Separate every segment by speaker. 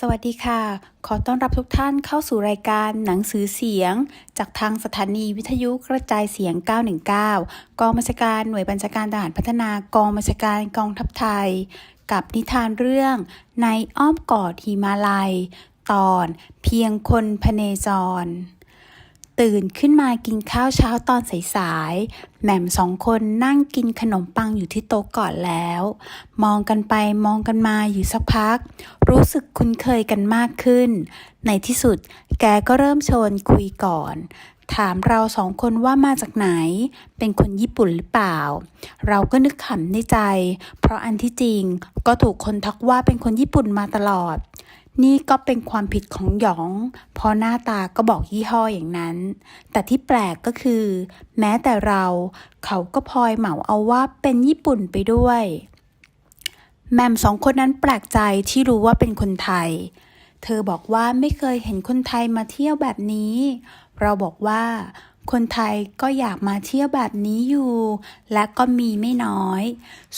Speaker 1: สวัสดีค่ะ ขอต้อนรับทุกท่านเข้าสู่รายการหนังสือเสียง จากทางสถานีวิทยุกระจายเสียง 919 กองบัญชาการหน่วยบัญชาการทหารพัฒนากองบัญชาการกองทัพไทย กับนิทานเรื่องในอ้อมกอดหิมาลัย ตอนเพียงคนพเนจร ตื่นขึ้นมากินข้าวเช้าตอนสายๆ แหม่มสองคนนั่งกินขนมปังอยู่ที่โต๊ะก่อนแล้ว มองกันไปมองกันมาอยู่สักพัก รู้สึกคุ้นเคยกันมากขึ้น ในที่สุดแกก็เริ่มชวนคุยก่อน ถามเราสองคนว่ามาจากไหน เป็นคนญี่ปุ่นหรือเปล่า เราก็นึกขำในใจ เพราะอันที่จริงก็ถูกคนทักว่าเป็นคนญี่ปุ่นมาตลอด นี่ก็เป็นความผิดของหยอง เพราะหน้าตาก็บอกยี่ห้ออย่างนั้น แต่ที่แปลกก็คือ แม้แต่เรา เขาก็พลอยเหมาเอาว่าเป็นญี่ปุ่นไปด้วย แมมสองคนนั้นแปลกใจที่รู้ว่าเป็นคนไทย เธอบอกว่าไม่เคยเห็นคนไทยมาเที่ยวแบบนี้ เราบอกว่า คนไทยก็อยากมาเที่ยวแบบนี้อยู่ และก็มีไม่น้อย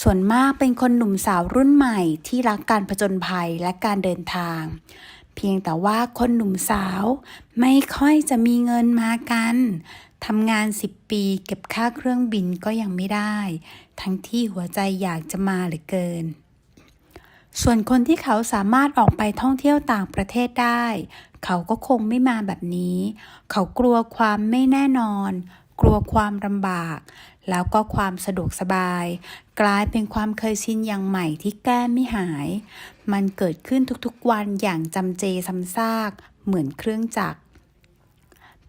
Speaker 1: ส่วนมากเป็นคนหนุ่มสาวรุ่นใหม่ที่รักการผจญภัยและการเดินทาง เพียงแต่ว่าคนหนุ่มสาวไม่ค่อยจะมีเงินมากันทำงาน 10 ปีเก็บค่าเครื่องบินก็ยังไม่ได้ ทั้งที่หัวใจอยากจะมาเหลือเกิน ส่วนคนที่เขาสามารถออกไปท่องเที่ยวต่างประเทศได้ เขาก็คงไม่มาแบบนี้ เขากลัวความไม่แน่นอน กลัวความลำบาก แล้วก็ความสะดวกสบาย กลายเป็นความเคยชินอย่างใหม่ที่แก้ไม่หาย มันเกิดขึ้นทุกๆวันอย่างจำเจซ้ำซาก เหมือนเครื่องจักร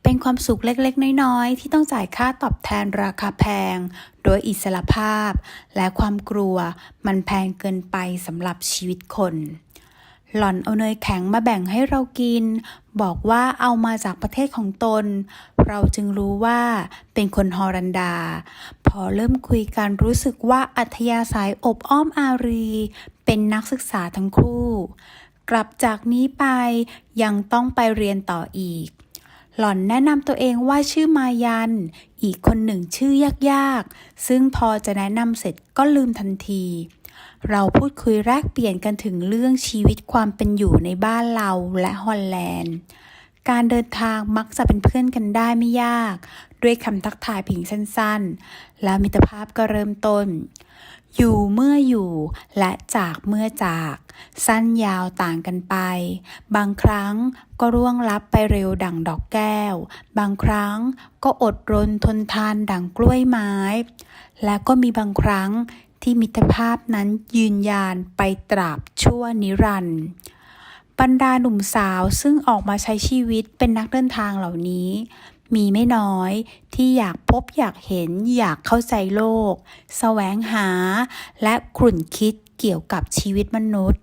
Speaker 1: เป็นความสุขเล็กๆ น้อยๆ ที่ต้องจ่ายค่าตอบแทนราคาแพง โดยอิสรภาพ และความกลัวมันแพงเกินไปสำหรับชีวิตคน หล่อนเอาเนยแข็งมาแบ่งให้เรากิน บอกว่าเอามาจากประเทศของตน เราจึงรู้ว่าเป็นคนฮอลันดา พอเริ่มคุยกันรู้สึกว่าอัธยาศัยอบอ้อมอารี เป็นนักศึกษาทั้งคู่ กลับจากนี้ไปยังต้องไปเรียนต่ออีก หล่อนแนะนำตัวเองว่าชื่อมายัน อีกคนหนึ่งชื่อยากๆ ซึ่งพอจะแนะนำเสร็จก็ลืมทันที เราพูดคุยแลกเปลี่ยนกันถึงเรื่องชีวิตความเป็นอยู่ในบ้านเราและฮอลแลนด์ การเดินทางมักจะเป็นเพื่อนกันได้ไม่ยาก ด้วยคำทักทายเพียงสั้นๆ แล้วมิตรภาพก็เริ่มต้น อยู่เมื่ออยู่และจากเมื่อจาก สั้นยาวต่างกันไป บางครั้งก็ร่วงลับไปเร็วดั่งดอกแก้ว บางครั้งก็อดรนทนทานดั่งกล้วยไม้ และก็มีบางครั้ง ที่มิตรภาพนั้นยืนยานไปตราบชั่วนิรันดร์บรรดาหนุ่มสาวซึ่งออกมาใช้ชีวิตเป็นนักเดินทางเหล่านี้ มีไม่น้อยที่อยากพบอยากเห็นอยากเข้าใจโลกแสวงหา และกลุ่นคิดเกี่ยวกับชีวิตมนุษย์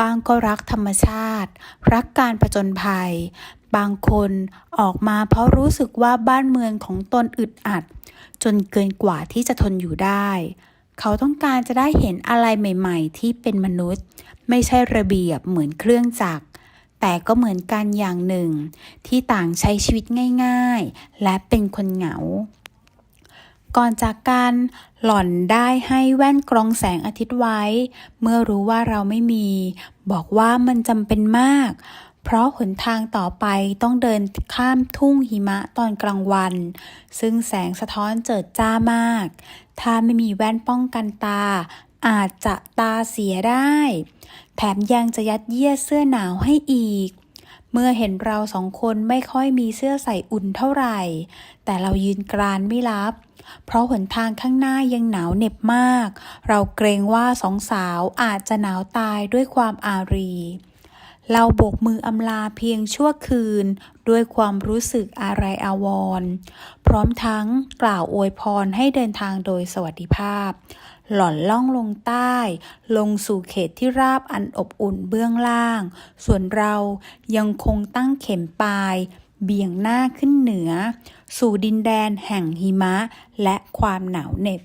Speaker 1: บางก็รักธรรมชาติ รักการผจญภัย บางคนออกมาเพราะรู้สึกว่าบ้านเมืองของตนอึดอัด จนเกินกว่าที่จะทนอยู่ได้ เขาต้องการจะได้เห็นอะไรใหม่ ๆ ที่เป็นมนุษย์ ไม่ใช่ระเบียบเหมือนเครื่องจักร แต่ก็เหมือนกันอย่างหนึ่ง ที่ต่างใช้ชีวิตง่าย ๆ และเป็นคนเหงา ก่อนจากกันหล่อนได้ให้แว่นกรองแสงอาทิตย์ไว้ เมื่อรู้ว่าเราไม่มี บอกว่ามันจำเป็นมาก เพราะหนทางต่อไปต้องเดินข้ามทุ่งหิมะตอนกลางวัน ซึ่งแสงสะท้อนเจิดจ้ามาก ถ้าไม่มีแว่นป้องกันตา อาจจะตาเสียได้ แถมยังจะยัดเยียดเสื้อหนาวให้อีก เมื่อเห็นเราสองคนไม่ค่อยมีเสื้อใส่อุ่นเท่าไหร่ แต่เรายืนกรานไม่รับเพราะหนทางข้างหน้ายังหนาวเหน็บมาก เราเกรงว่าสองสาวอาจจะหนาวตายด้วยความอารี เราโบกมืออำลาเพียงชั่วคืน ด้วยความรู้สึกอาลัยอาวรณ์พร้อมทั้งกล่าวอวยพรให้เดินทางโดยสวัสดิภาพ หล่อนล่องลงใต้ ลงสู่เขตที่ราบอันอบอุ่นเบื้องล่าง ส่วนเรายังคงตั้งเข็มปลาย เบี่ยงหน้าขึ้นเหนือ สู่ดินแดนแห่งหิมะและความหนาวเหน็บ